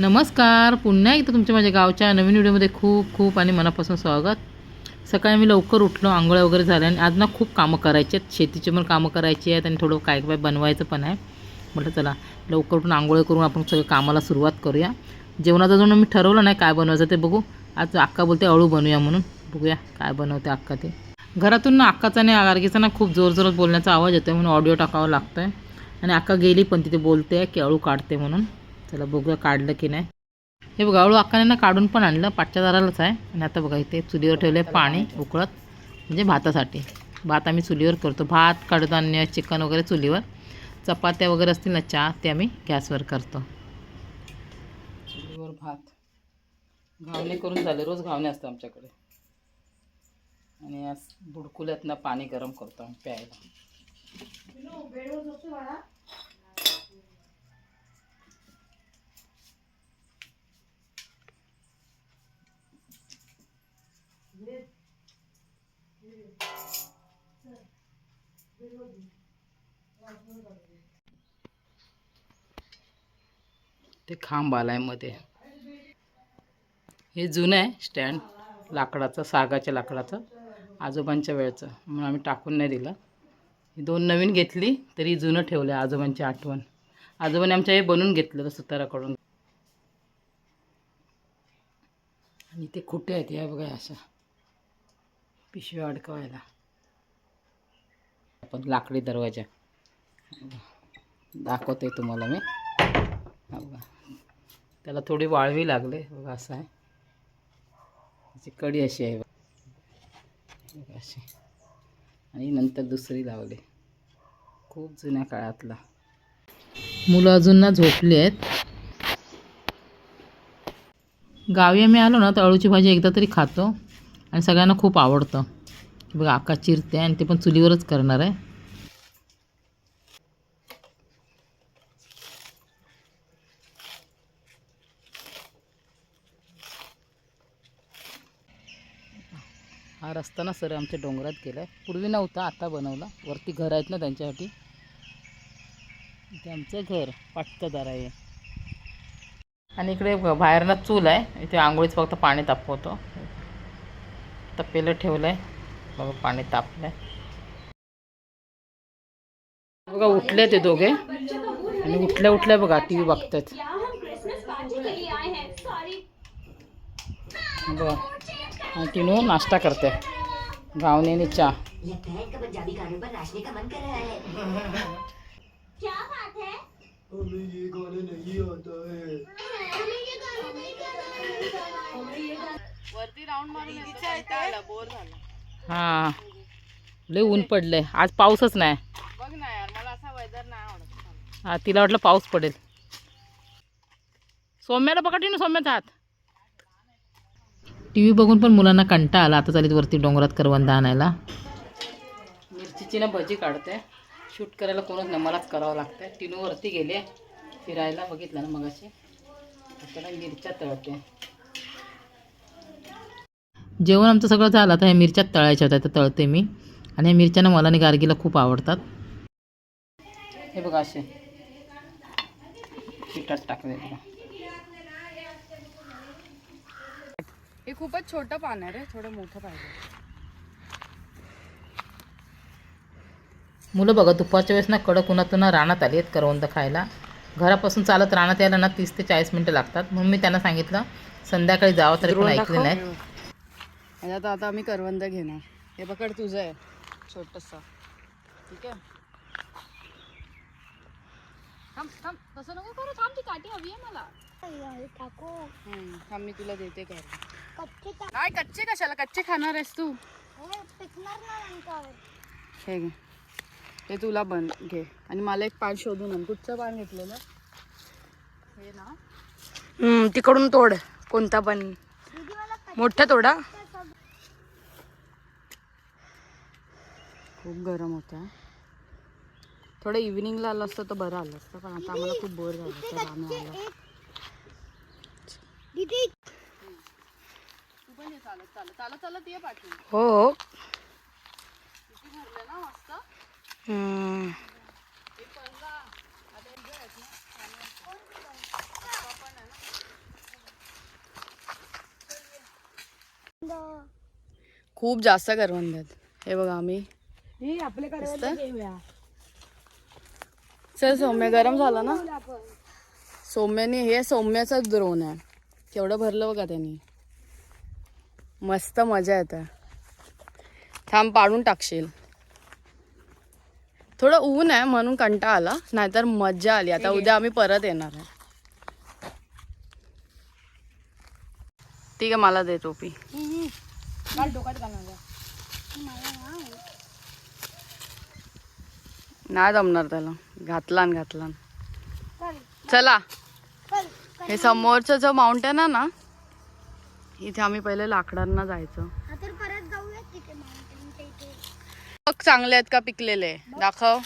नमस्कार. पुन्हा एकदा तुमच्या माझ्या गावच्या नवीन व्हिडिओमध्ये खूप खूप आणि मनापासून स्वागत. सकाळी मी लवकर उठलो आंघोळ्या वगैरे झाल्या आणि आज ना खूप कामं करायची आहेत. शेतीची पण कामं करायची आहेत आणि थोडं काय काय बनवायचं पण आहे. म्हटलं चला लवकर उठून आंघोळ करून आपण सगळं कामाला सुरुवात करूया. जेवणाचं जाऊन मी ठरवलं नाही काय बनवायचं ते बघू. आज अक्का बोलते अळू बनवूया म्हणून. बघूया काय बनवते अक्का ते. घरातून ना अक्काचा आणि आगारगीचा ना खूप जोर जोरात बोलण्याचा आवाज येतो म्हणून ऑडिओ टाकावा लागतो आहे आणि अक्का गेली पण तिथे बोलते की अळू काढते म्हणून. चला बघूया काढलं की नाही. हे बघा हळू अक्काने ना काढून पण आणलं पाचच्या दारालाच आहे. आणि आता बघा इथे चुलीवर ठेवले पाणी उकळत म्हणजे भातासाठी. भात आम्ही चुलीवर करतो. भात कडधान्य चिकन वगैरे चुलीवर. चपात्या वगैरे असतील ना चहा ते आम्ही गॅसवर करतो. चुलीवर भात. घावणे करून झाले. रोज घावणे असतं आमच्याकडे. आणि आज बुडकुल्यातनं पाणी गरम करतो आम्ही प्यायला. खांब आला आलायमध्ये हे जुनं आहे स्टँड लाकडाचं सागाच्या लाकडाचं आजोबांच्या वेळचं. म्हणून आम्ही टाकून नाही दिलं. ही दोन नवीन घेतली तरी जुनं ठेवलं आहे आजोबांची आठवण. आजोबांनी आमच्या हे बनवून घेतलेलं सुताराकडून आणि ते खुटे आहेत या बघा अशा पिशव्या अडकवायला. आपण लाकडी दरवाजा दाखवते तुम्हाला मी. हो बघा त्याला थोडी वाळवी लागले बघा असं आहे. त्याची कडी अशी आहे बघा. अशी. आणि नंतर दुसरी लावली. खूप जुन्या काळातला. मुलं अजून ना झोपली आहेत. गावी आम्ही आलो ना तर अळूची भाजी एकदा तरी खातो. आणि सगळ्यांना खूप आवडतं. बघा आका चिरते आणि ते पण चुलीवरच करणार आहे. हा रस्ता ना सर आमच्या डोंगरात गेला आहे पूर्वी नव्हता आता बनवला. वरती घर आहेत ना त्यांच्यासाठी. इथे आमचं घर पाटतदार आहे. आणि इकडे ब- बाहेर ना चूल आहे. इथे आंघोळीचं फक्त पाणी तापवतो. तपेलं ठेवलं आहे बघा पाणी तापलं आहे बघा उठले ते दोघे. आणि उठल्या उठल्या बघा टी व्ही बघतायत. बघा. आणि तिनू नाश्ता करते. घावणे चहा. हा. है इनका पंजाबी गानों पर लय ऊन पडलंय. आज पाऊसच नाही. हा तिला वाटलं पाऊस पडेल. सौम्याला पकडली ना सौम्याचा हात. टी व्ही बघून पण मुलांना कंटा आला. आता चालीत वरती डोंगरात करवंदा आणायला. मिरचीची ना भजी काढते. शूट करायला कोणच नाही मलाच करावं लागतंय. टिनू वरती गेले फिरायला बघितलं ना मगाशी. त्याला मिरच्या तळते. जेवण आमचं सगळं झालं आता ह्या मिरच्या तळायच्या होत्या तर तळते मी. आणि ह्या मिरच्या ना मला आणि गार्गीला खूप आवडतात. हे बघा असे. पिठात टाकले बघा. हे खूपच छोटं पान आहे रे थोडं मोठं पाहिजे. मुलं बघा दुपारच्या वेळेस ना कडक उन्हातून ना रानात आली आहेत करवंद खायला. घरापासून चालत रानात यायला ना तीस ते चाळीस मिनटं लागतात. म्हणून मी त्यांना सांगितलं संध्याकाळी जावं तरी पण ऐकलं नाही. आणि आता आता आम्ही करवंद घेणार. हे पकड तुझं आहे. छोटस. ठीक आहे? थांब थांब. तसं नको करू. थांब ती काठी हवी आहे मला. थांब मी तुला देते काय काय कच्चे कशाला? कच्चे खाणार आहेस तू? हे घे. हे तुला बन घे. आणि मला एक पान शोधून आण. कुठचं पान घेतलेलं? हे ना. तिकडून तोड. कोणता पण. मोठा तोडा. खूप गरम होतं थोडं इव्हिनिंगला आलं असतं तर बरं आलं असतं पण आता आम्हाला खूप बोर झालं तर आम्ही आलो हो. खूप जास्त करवंदत हे बघा आम्ही. सर सौम्य गरम झाला ना? सौम्यने हे सौम्याचाच द्रोण आहे. केवढं भरलं बघा त्यांनी. मस्त मजा येते. थांब पाडून टाकशील. थोडं ऊन आहे म्हणून कंटा आला. नाहीतर मजा आली. आता उद्या आम्ही परत येणार आहे. ठीक आहे मला दे टोपी. नाही जमणार त्याला. घातला घातला चला हे समोरचं जो माउंटेन आहे ना इथे आम्ही पहिले लाकडांना जायचं. बघ चांगले आहेत का पिकलेले? दाखव.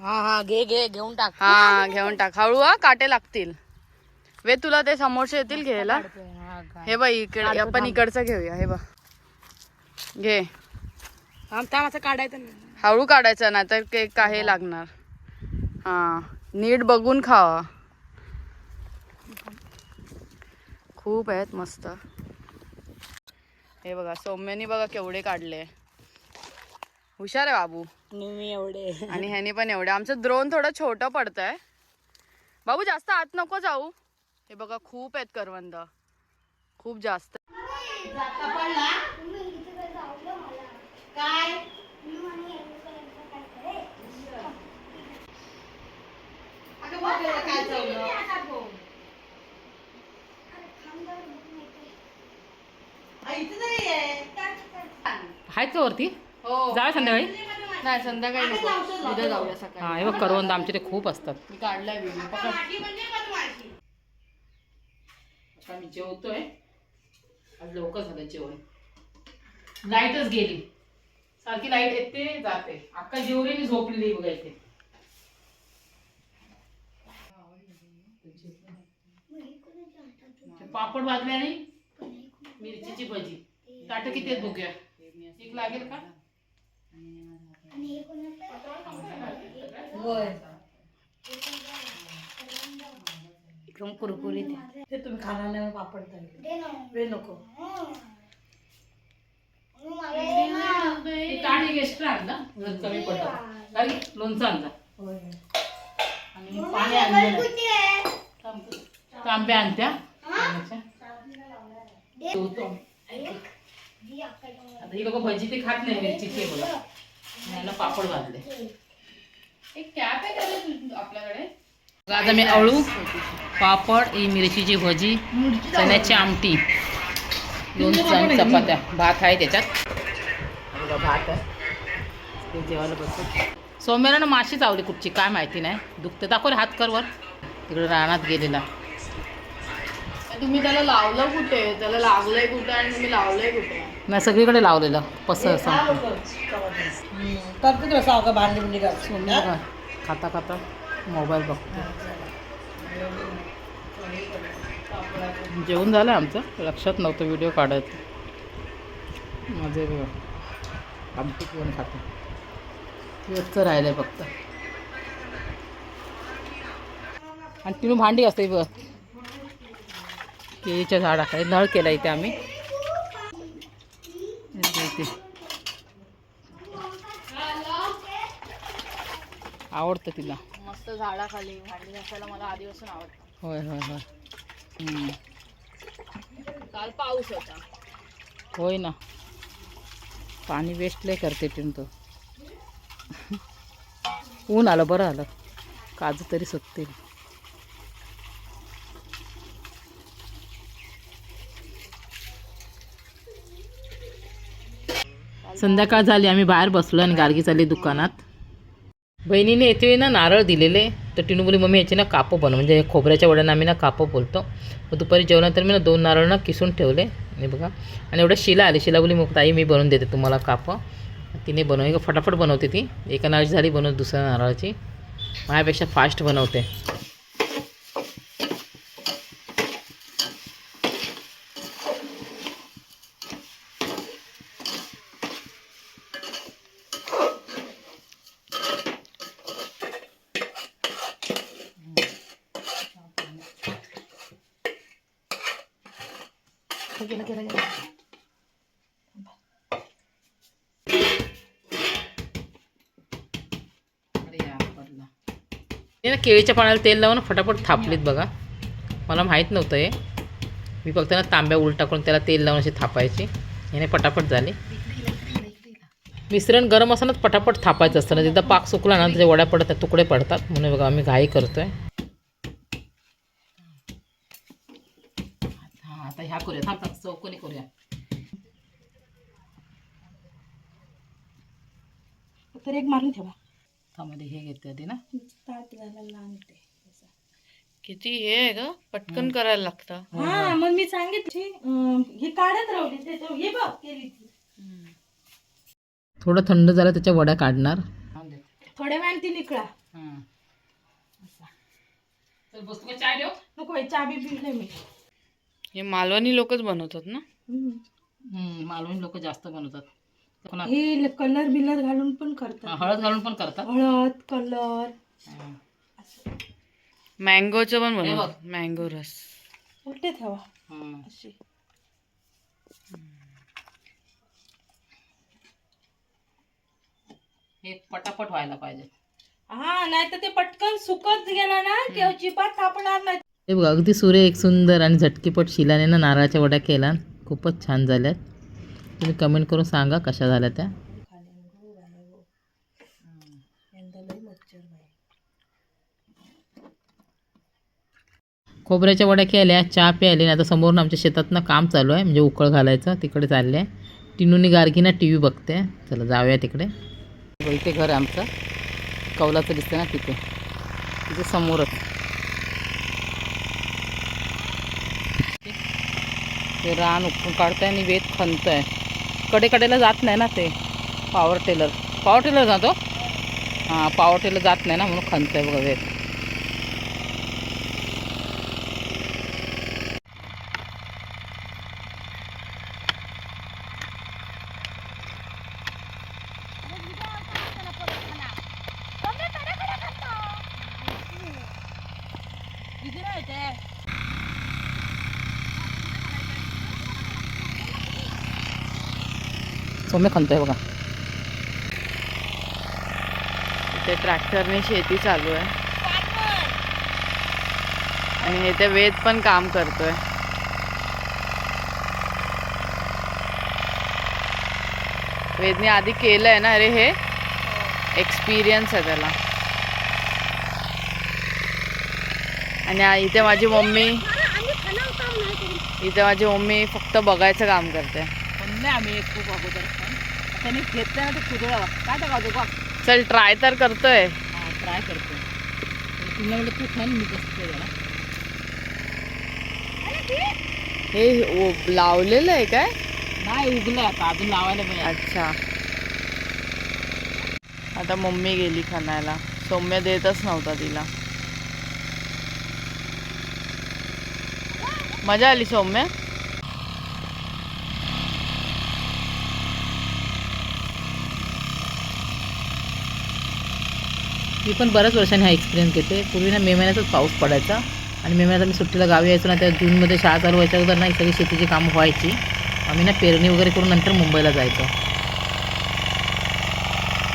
हा हा घे घे घेऊन टाक. हा घेऊन टाक. हळू हा काटे लागतील. वे तुला ते समोरचे येतील घ्यायला? हे बघ इकडे आपण इकडचं घेऊया हे बघ. घे. असं काढायचं हळू काढायचं नाही तर केक काही लागणार. हा नीट बघून खावा. खूप आहेत मस्त. हे बघा सौम्यानी बघा केवढे काढले. हुशार आहे बाबू. मी एवढे. आणि ह्याने पण एवढे. आमचं द्रोण थोडं छोटं पडतंय. बाबू जास्त आत नको जाऊ. हे बघा खूप आहेत करवंद. खूप जास्त. हायच वरती? हो. जाऊया संध्याकाळी? नाही संध्याकाळी नको. उद्या जाऊया सकाळी. हा हे बघ करवंद आमचे ते खूप असतात. मी काढलाय व्हिडिओ. पकड. आता आम्ही जेवतोय. आज लवकर झालं जेवण. लाईटच गेली. सारखी लाइट येते जाते. अक्का जेवली झोपलेली बघा इथे. पापड भाजले आणि मिरचीची भजी. ताट किती आहेत बघूया. एक लागेल का? एकदम कुरकुरीत. ते तुम्ही खाणार नाही मग पापड तळले. वेळ नको. ताट एक एक्स्ट्रा आणला. कमी पडलं. अरे लोणचं आणला. आणि पाणी आणलं तांब्या आणत्या. आता ही लोक भजी ते खात नाही याला पापड भाजले एक कॅप आहे का आपल्याकडे. आज आम्ही अळू पापड ही मिरचीची भजी चण्याची आमटी. आणि चपात्या. भात आहे त्याच्यात. भात आहे. ते जेवायला बसतो सौम्याला ना माशी चावली कुठची काय माहिती नाही. दुखतं. दाखव रे हात कर वर. तिकडे रानात गेलेला. तुम्ही त्याला लावलं कुठे? त्याला लागलंय कुठे आणि तुम्ही लावलंय कुठे? नाही सगळीकडे लावलेलं पस खाता खाता मोबाईल बघतो. जेवण झालं आमचं? लक्षात नव्हतं व्हिडिओ काढायचं. माझे बघा आमटी कोण खातं? तेच राहिलं आहे फक्त. आणि तिने भांडी असते बघ. केळीच्या झाडाखाली नळ केला इथे आम्ही. इथे- इथे. आवडतं तिला. मस्त झाडाखाली भांडी घासायला मला आधीपासून आवडतं. होय होय होय. काल पाऊस होता. होय ना. पाणी वेस्ट लय करते टिन तो. ऊन आलं बरं आलं. काजू तरी सुकतील. संध्याकाळ झाली आम्ही बाहेर बसलो आणि गार्गी चालली दुकानात. बहिणीने येते ना नारळ दिलेले तर टिनू बोली मम्मी याचे ना कापं बनव. म्हणजे खोबऱ्याच्या वड्यानं आम्ही ना कापं बोलतो. मग दुपारी जेवणानंतर मी ना दोन नारळ ना किसून ठेवले आणि बघा. आणि एवढं शिला आली. शिला बोली मग ताई मी बनवून देते तुम्हाला कापं. तिने बनवली फटाफट बनवते ती. एका नारळाची झाली बनव दुसऱ्या नारळाची. माझ्यापेक्षा फास्ट बनवते. गेलं गेलं गेलं गेलं ना केळीच्या पाण्याला तेल लावून फटाफट थापलीत बघा. मला माहीत नव्हतं हे. मी फक्त ना तांब्या उलटा करून त्याला तेल लावून अशी थापायची. याने पटापट झाली. मिश्रण गरम असतानाच पटापट थापायचं असतं. ना एकदा पाक सुकला ना त्याच्या वड्या पडतात तुकडे पडतात. म्हणून बघा आम्ही घाई करतोय. ह्या करूया थांब थांब चौकोनी करूया तर एक मारून ठेवा. थांबमध्ये हे घेते आधी ना. ताट घालायला किती हे आहे ग? पटकन करायला लागतं. हा मग मी सांगितली हे काढत राहली ते तो- हे बघ केली ती. थोडं थंड झालं त्याच्या वड्या काढणार. थोड्या वेळाने ती निकळा. चाय देऊ? नको हे चहा बी पिले मी. हे मालवणी लोकच बनवतात ना? हम्म. मालवणी लोक जास्त बनवतात. कोणा- हे कलर बिलर घालून पण हा, करतात हळद घालून पण करतात. हळद कलर. हा. मँगोचं पण हे बनवतात. मँगो रस. उलटे ठेवा. हा. अशी हे पटापट व्हायला पाहिजे. हा नाही तर ते पटकन सुकत गेला ना किंवा चिपात सापडणार नाही. हे बघा अगदी सूर्य एक सुंदर आणि झटकीपट शिलाने ना नारळाच्या वड्या केला. खूपच छान झाल्यात. तुम्ही कमेंट करून सांगा कशा झाल्या त्या. खोबऱ्याच्या वड्या केल्या चहा प्यायले. आता समोरून आमच्या शेतातनं काम चालू आहे म्हणजे उकळ घालायचं. तिकडे चालले. आहे टिनूनी गार्गीना टी व्ही बघते. चला जाऊया तिकडे. इथे घर आहे आमचं. कौलाचं दिसतं ना तिथे. तिथे समोरच. ते रान उपटून काढतंय आणि वेत खणतंय. कडेकडेला जात नाही ना ते. पॉवर टेलर पॉवर टेलर जातो? हां पॉवर टेलर जात नाही ना म्हणून खणतंय बघा वेत. सौम्य खणतोय बघा. इथे ट्रॅक्टरने शेती चालू आहे. आणि हे ते वेद पण काम करतोय. वेदने आधी केलंय ना अरे हे एक्सपिरियन्स आहे त्याला. आणि इथे माझी मम्मी इथे माझी मम्मी फक्त बघायचं काम करते. आम्ही खूप अगोदर. त्याने घेतलं ना ते कुदळा. काय बघ. चल ट्राय तर करतोय. हां ट्राय करतो तुला म्हणलं तू खण मी कसं जरा हे ओ- लावलेलं आहे काय? नाही उगलं आता. अजून लावायला अच्छा. आता मम्मी गेली खाण्याला. सौम्य देतच नव्हता तिला. मजा आली सौम्य? मी पण बऱ्याच वर्षांनी हा एक्सपिरियन्स घेते. पूर्वी ना मे महिन्यातच पाऊस पडायचा आणि मे महिन्यात आम्ही सुट्टीला गावी यायचो ना त्या जूनमध्ये शाळा चालू व्हायच्या अगोदर ना ही सगळी शेतीची कामं व्हायची. आम्ही ना पेरणी वगैरे करून नंतर मुंबईला जायचो.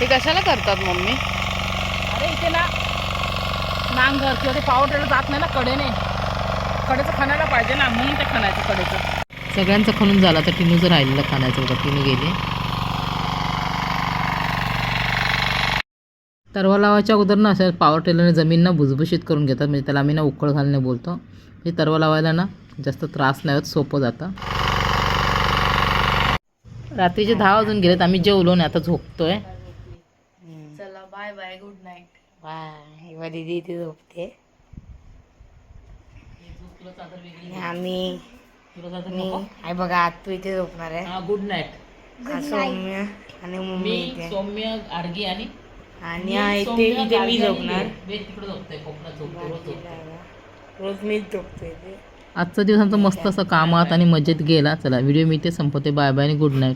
ते कशाला करतात मम्मी? अरे इथे ना नांगर किंवा ते पावर टेलर जात नाही ना कडेने. कडेचं खणायला पाहिजे ना म्हणून ते खणायचं कडेचं. सगळ्यांचं खणून झालं तर टिनूचं राहिलेलं खाण्याचं बघा टिनू गेली. तरवा लावायच्या अगोदर ना अशा पॉवर टेलरने जमीन ना भुसभुशीत करून घेतात. म्हणजे त्याला आम्ही ना उकळ घालणे बोलतो. हे तरवा लावायला ना जास्त त्रास नाही होत सोपं जातं. रात्रीचे दहा वाजून गेलेत आम्ही जेवलो आणि आता झोपतोय. चला bye bye good night bye दीदी इथे झोपते. आणि आम्ही मी आई बघा आज तू इथे झोपणार आहे. गुड नाईट हा सौम्य आणि मम्मी सौम्य आडगी आणि आणि हा इथे इथे मी झोपणार. रोज मीच झोपतो इथे आजचा दिवस आमचा मस्त असं कामात आणि मजेत गेला. चला व्हिडिओ मी ते संपवते. बाय बाय आणि गुड नाईट